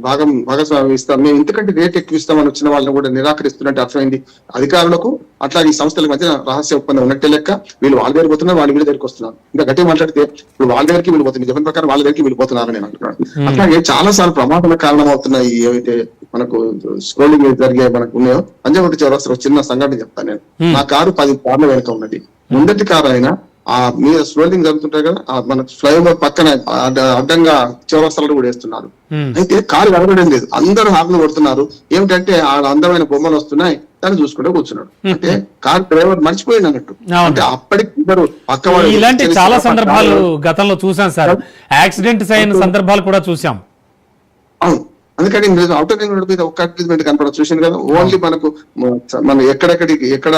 భాగం భాగస్వామ్యం ఇస్తాం. మేము ఇంతకంటే రేట్ ఎక్కువ ఇస్తామని వచ్చిన వాళ్ళని కూడా నిరాకరిస్తున్నట్టు అర్థమైంది. అధికారులకు అట్లా ఈ సంస్థల మధ్య రహస్య ఒప్పందం ఉన్నట్టే లెక్క వీళ్ళు వాళ్ళ దగ్గర పోతున్నారు వాళ్ళు వీళ్ళ దగ్గరికి వస్తున్నారు. ఇంకా గట్టిగా మాట్లాడితే ఇప్పుడు వాళ్ళ దగ్గరికి వెళ్ళిపోతుంది చెప్పిన ప్రకారం వాళ్ళ దగ్గరికి వెళ్ళిపోతున్నారు నేను అంటున్నాను. అట్లాగే చాలా సార్లు ప్రమాదాల కారణం అవుతున్నాయి ఏవైతే మనకు స్క్రోలింగ్ జరిగే మనకు ఉన్నాయో పంజాగుట్ట చౌరస్తా చిన్న సంఘటన చెప్తాను నేను. నా కారు పది కార్ల వెనక ఉన్నది. ముందటి కారు అయినా ఆ మీద స్క్రోలింగ్ జరుగుతుంటాయి కదా ఆ మన ఫ్లైఓవర్ పక్కన అడ్డ- అడ్డంగా చౌరస్తాలు కూడా వేస్తున్నారు. అయితే కారు కనబడడం లేదు. అందరూ హార్న్లు కొడుతున్నారు. ఏమిటంటే ఆ అందమైన బొమ్మలు వస్తున్నాయి. దాన్ని చూసుకుంటూ కూర్చున్నాడు. అంటే కార్ డ్రైవర్ మర్చిపోయింది అన్నట్టు. అంటే అప్పటికి ఇద్దరు పక్క ఇలాంటి చాలా సందర్భాలు గతంలో చూసాం సార్. యాక్సిడెంట్స్ అయిన సందర్భాలు కూడా చూసాం. అవును. అందుకని మీరు అవుటర్ రింగ్ రోడ్ మీద ఒక్క అడ్వర్టైజ్మెంట్ కనపడ చూసాను కదా? ఓన్లీ మనకు మనం ఎక్కడెక్కడికి ఎక్కడ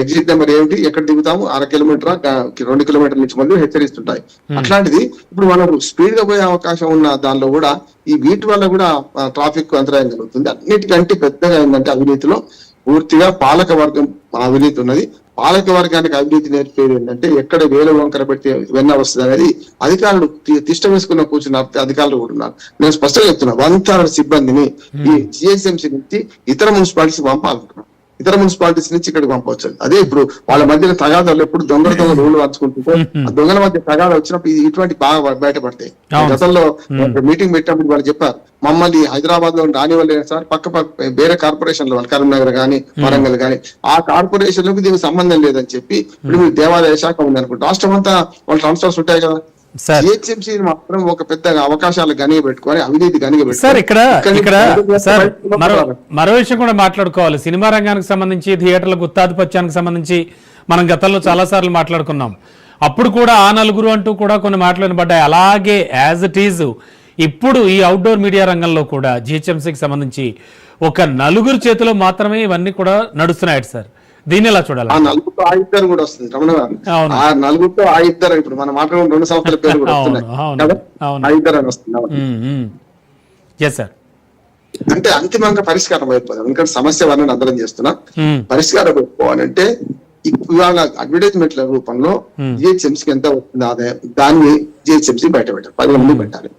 ఎగ్జిట్ నెంబర్ ఏమిటి ఎక్కడ దిగుతాము అర కిలోమీటర్ రెండు కిలోమీటర్ల నుంచి మళ్ళీ హెచ్చరిస్తుంటాయి. అట్లాంటిది ఇప్పుడు మనం స్పీడ్గా పోయే అవకాశం ఉన్న దానిలో కూడా ఈ వీటి వల్ల కూడా ట్రాఫిక్ అంతరాయం కలుగుతుంది. అన్నిటికంటే పెద్దగా ఏంటంటే అవినీతిలో పూర్తిగా పాలక వర్గం అవినీతి ఉన్నది. పాలక వర్గానికి అవినీతి నేర్పేది ఏంటంటే ఎక్కడ వేల వంకర పెడితే వెన్న వస్తుంది అనేది అధికారులు తిష్ట వేసుకున్న కూర్చున్న అధికారులు కూడా ఉన్నారు. నేను స్పష్టంగా చెప్తున్నా వంద సిబ్బందిని ఈ జిహెచ్ఎంసీ నుంచి ఇతర మున్సిపాలిటీస్ పంపాలనుకున్నాను ఇతర మున్సిపాలిటీస్ నుంచి ఇక్కడికి పంపవచ్చు అదే ఇప్పుడు వాళ్ళ మధ్యన తగాదాలు ఎప్పుడు దొంగల దొంగ రోడ్లు పంచుకుంటుంటే ఆ దొంగల మధ్య తగాదా వచ్చినప్పుడు ఇటువంటి బాగా బయటపడతాయి. గతంలో మీటింగ్ పెట్టినప్పుడు వాళ్ళు చెప్పారు మమ్మల్ని హైదరాబాద్లో రానివ్వలేదు సార్ పక్క పక్క వేరే కార్పొరేషన్లో కరీంనగర్ గానీ వరంగల్ గానీ ఆ కార్పొరేషన్లకు దీనికి సంబంధం లేదని చెప్పి ఇప్పుడు మీరు దేవాదాయ శాఖ ఉంది అనుకుంటే రాష్ట్రం అంతా వాళ్ళ ట్రాన్స్ఫర్స్ ఉంటాయి కదా. మాత్రం ఒక పెద్ద అవకాశాలు గనిగ పెట్టుకొని అవినీతి గనిగ పెట్టుకొని సార్ ఇక్కడ ఇక్కడి సార్ మరో. మరో విషయం కూడా మాట్లాడుకోవాలి. సినిమా రంగానికి సంబంధించి థియేటర్ల గుత్తాధిపత్యానికి సంబంధించి మనం గతంలో చాలా సార్లు మాట్లాడుకున్నాం. అప్పుడు కూడా ఆ నలుగురు అంటూ కూడా కొన్ని మాటలు వినబడ్డాయి. అలాగే యాజ్ ఇట్ ఈజ్ ఇప్పుడు ఈ అవుట్డోర్ మీడియా రంగంలో కూడా జిహెచ్ఎంసీకి సంబంధించి ఒక నలుగురు చేతిలో మాత్రమే ఇవన్నీ కూడా నడుస్తున్నాయి సార్. దీన్ని ఎలా చూడాలి? ఆ నలుగురితో ఆ ఇద్దరు కూడా వస్తుంది రమణ. ఆ నలుగురితో ఆ ఇద్దరు ఇప్పుడు మనం మాట్లాడుకున్న రెండు సంస్థల పేరు కూడా వస్తున్నాయి. ఆ ఇద్దరు అని వస్తుంది సార్ అంటే అంతిమంగా పరిష్కారం అయిపోతుంది ఎందుకంటే సమస్య వర్ణన అందరం చేస్తున్నా. పరిష్కారం అయిపోవాలంటే ఇవాళ అడ్వర్టైజ్మెంట్ల రూపంలో జిహెచ్ఎంసీకి ఎంత వస్తుంది ఆదాయం? దాన్ని జిహెచ్ఎంసీ బయట పెట్టాలి. పది మంది పెట్టాలి.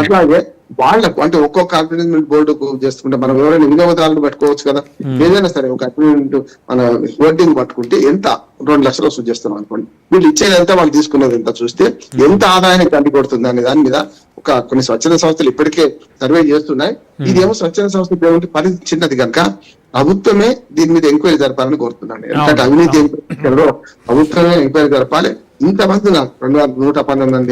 అట్లాగే వాళ్ళకు అంటే ఒక్కొక్క అడ్వర్టైజ్మెంట్ బోర్డుకు చేసుకుంటే మనం ఎవరైనా వినియోగదారులు పట్టుకోవచ్చు కదా? ఏదైనా సరే ఒక అడ్వర్టైజ్మెంట్ మన హోర్డింగ్ పట్టుకుంటే ఎంత? రెండు లక్షలు వసూలు చేస్తున్నాం అనుకోండి. వీళ్ళు ఇచ్చేది ఎంత వాళ్ళు తీసుకునేది ఎంత చూస్తే ఎంత ఆదాయానికి కంటి కొడుతుంది అనే దాని మీద ఒక కొన్ని స్వచ్ఛంద సంస్థలు ఇప్పటికే సర్వే చేస్తున్నాయి. ఇదేమో స్వచ్ఛంద సంస్థ ఏమంటే పరిధి చిన్నది కనుక ప్రభుత్వమే దీని మీద ఎంక్వైరీ జరపాలని కోరుతున్నాను. ఎందుకంటే అవినీతి ప్రభుత్వమే ఎంక్వైరీ జరపాలి. ఇంతమంది నాకు రెండు వందల నూట పంతొమ్మిది మంది